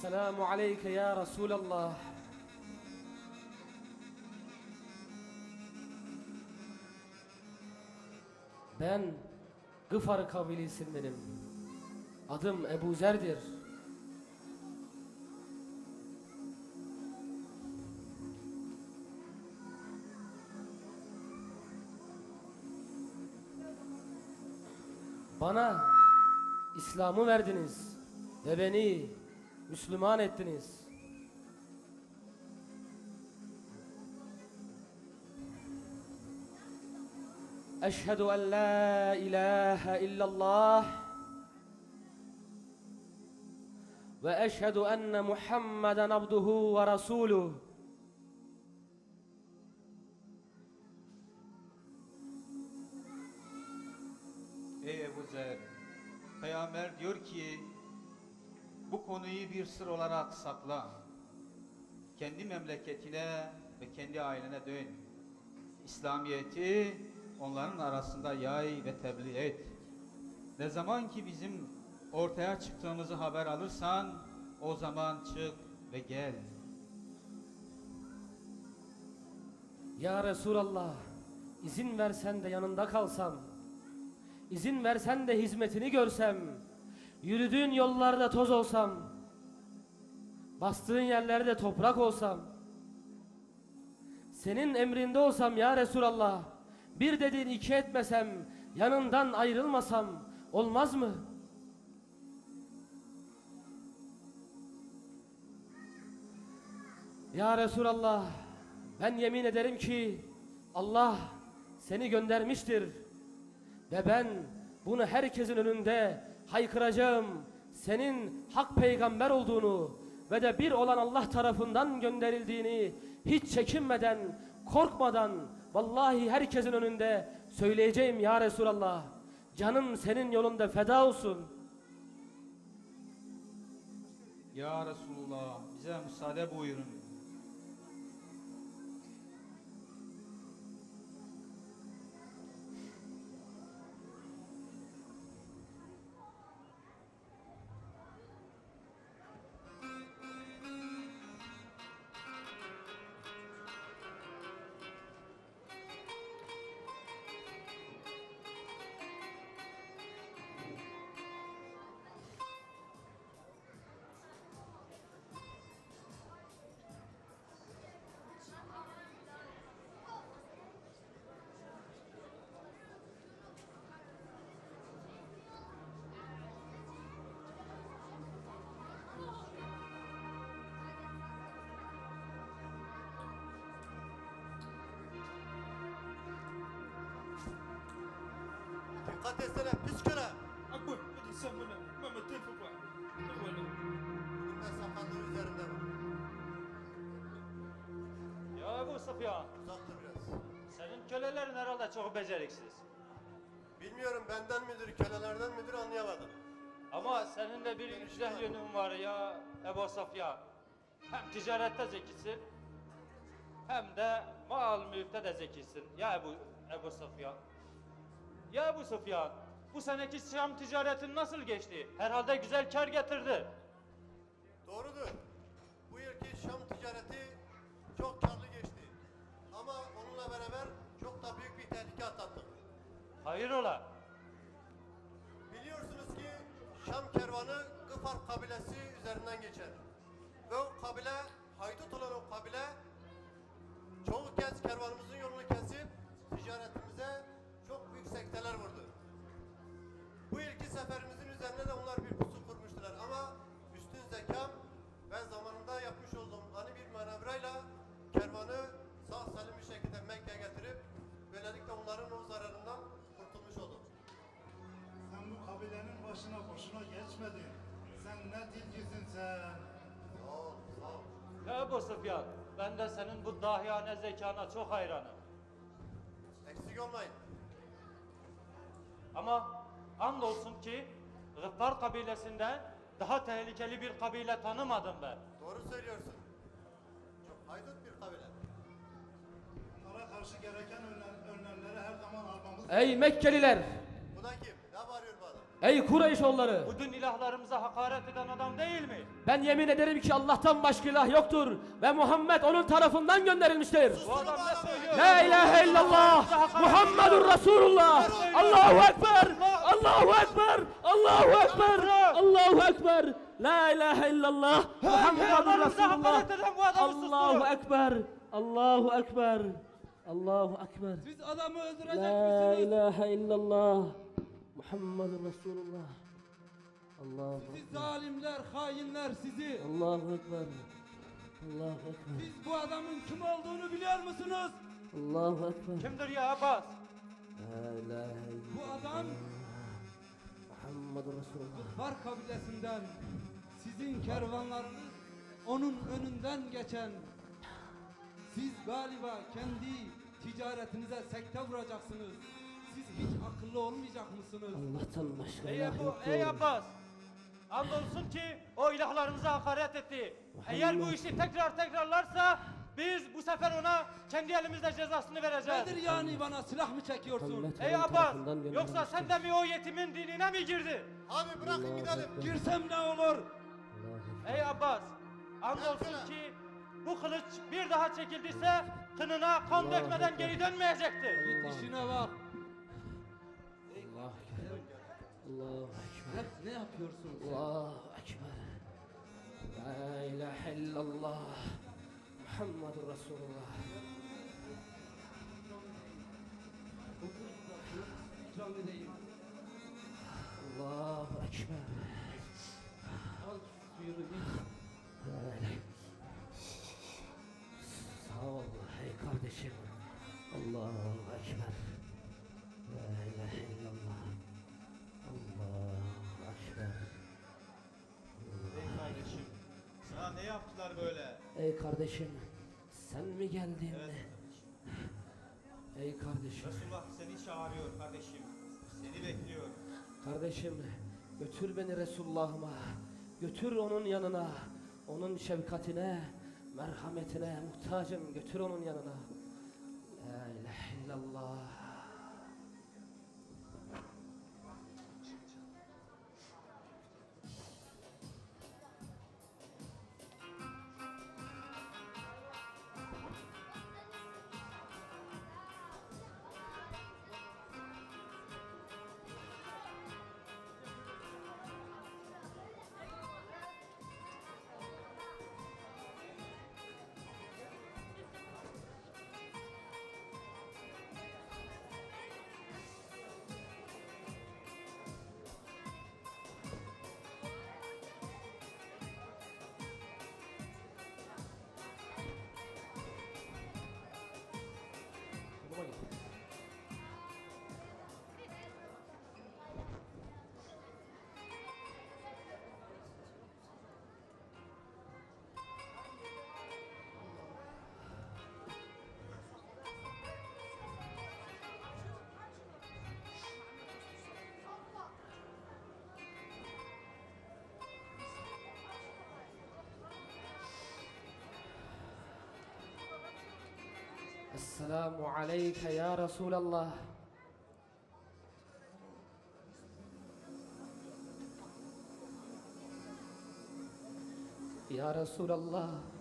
Esselamu aleyke ya Resulallah. Ben Gıfar kabilesindenim. Adım Ebu Zer'dir. Bana İslam'ı verdiniz ve beni Müslüman ettiniz. Eşhedü en la ilahe illallah ve eşhedü enne Muhammeden abduhu ve resuluh. Ey Ebu Zer, Peygamber diyor ki konuyu bir sır olarak sakla. Kendi memleketine ve kendi ailene dön. İslamiyeti onların arasında yay ve tebliğ et. Ne zaman ki bizim ortaya çıktığımızı haber alırsan o zaman çık ve gel. Ya Resulallah, izin versen de yanında kalsam, izin versen de hizmetini görsem, yürüdüğün yollarda toz olsam, bastığın yerlerde toprak olsam, senin emrinde olsam ya Resulallah, bir dediğin iki etmesem, yanından ayrılmasam olmaz mı? Ya Resulallah, ben yemin ederim ki Allah seni göndermiştir. Ve ben bunu herkesin önünde haykıracağım. Senin hak peygamber olduğunu ve de bir olan Allah tarafından gönderildiğini hiç çekinmeden, korkmadan vallahi herkesin önünde söyleyeceğim ya Resulallah. Canım senin yolunda feda olsun. Ya Resulullah bize müsaade buyurun. Pis köle. Abu, hadi sen bana. Mama var. Telefon. Bugün üzerinde var. Ya Uzak dur biraz. senin kölelerin herhalde çok beceriksiz. Bilmiyorum benden midir, kölelerden midir anlayamadım. Ama senin de bir güzel yönün var ya Ebu Sufyan. Hem ticarette zekisin, hem de mal mülkte de zekisin. Ya Ebu, Ebu Sufyan. Ya Ebu Sufyan, bu seneki Şam ticaretin nasıl geçti? Herhalde güzel kar getirdi. Doğrudur. Bu yılki Şam ticareti çok karlı geçti. Ama onunla beraber çok da büyük bir tehlike atlattık. Hayrola? Biliyorsunuz ki Şam kervanı Gıfar kabilesi üzerinden geçer. Ve o kabile, haydut olan o kabile çoğu kez kervanımızın yolunu kesip ticaretimize seferimizin üzerine de onlar bir pusu kurmuştular ama üstün zekam ve zamanında yapmış olduğum ani bir manevrayla kervanı sağ salim bir şekilde Mekke'ye getirip böylelikle onların o zararından kurtulmuş oldum. Sen bu kabilenin başına boşuna geçmedin. Sen ne dilcisin sen. Sağ ol, sağ ol. Ya Ebu Sufyan, ben de senin bu dahiyane zekana çok hayranım. Eksik olmayın. Ama andolsun ki Gıffar kabilesinden daha tehlikeli bir kabile tanımadım ben. Doğru söylüyorsun. Çok haydut bir kabile. Onlara karşı gereken önlem- önlemleri her zaman almamız Ey Mekkeliler! Bu da kim? Ne bağırıyor bu adam? Ey Kureyş oğulları! Bu dün ilahlarımıza hakaret eden adam değil mi? Ben yemin ederim ki Allah'tan başka ilah yoktur ve Muhammed onun tarafından gönderilmiştir. Bu adam ne söylüyor? La ilahe illallah! Muhammedur Resulullah! Allahu Ekber! Allahu Ekber! Allahu Ekber! Allahu Ekber! La ilahe illallah! Muhammedur Resulullah! Allahu. Ekber! Allahu Ekber! Allahu Ekber! Siz adamı öldürecek La misiniz? ilahe illallah Muhammedur Resulullah Allahu Siz Ekber zalimler, hainler sizi. Allahu Ekber Allahu Ekber Siz bu adamın kim olduğunu biliyor musunuz? Allahu Ekber Kimdir ya Abbas? La ilahe Bu adam Muhammedur Resulullah Var kabilesinden. Sizin kervanlarınız onun önünden geçen. Siz galiba kendi ticaretinize sekte vuracaksınız. Siz hiç akıllı olmayacak mısınız? Allah'tan başka Ey, Ebu, ey Abbas! Andolsun ki o ilahlarımıza hakaret etti. Eğer bu işi tekrar tekrarlarsa biz bu sefer ona kendi elimizle cezasını vereceğiz. Nedir yani bana silah mı çekiyorsun? Ey Abbas! Yoksa sen de mi o yetimin dinine mi girdin? Abi bırakın gidelim. Girsem ne olur? Ey Abbas! Andolsun ki bu kılıç bir daha çekildiyse kınına kan dökmeden geri dönmeyecektir. Git işine bak. Allahu Ekber. Hep ne yapıyorsun sen? Allahu Ekber. La ilahe illallah. Muhammedur Resulullah. İkram edeyim. Allahu Ekber. Al suyunu. Sağ ol ey kardeşim. Allahu Ekber. La ilahe illallah. Yaptılar böyle? Ey kardeşim, sen mi geldin? Evet. Ey kardeşim, Resulullah seni çağırıyor kardeşim. Seni bekliyor. kardeşim götür beni Resulullah'ıma. Götür onun yanına. Onun şefkatine, merhametine muhtacım. Götür onun yanına. La ilahe illallah. السلام عليك يا رسول الله. يا رسول الله.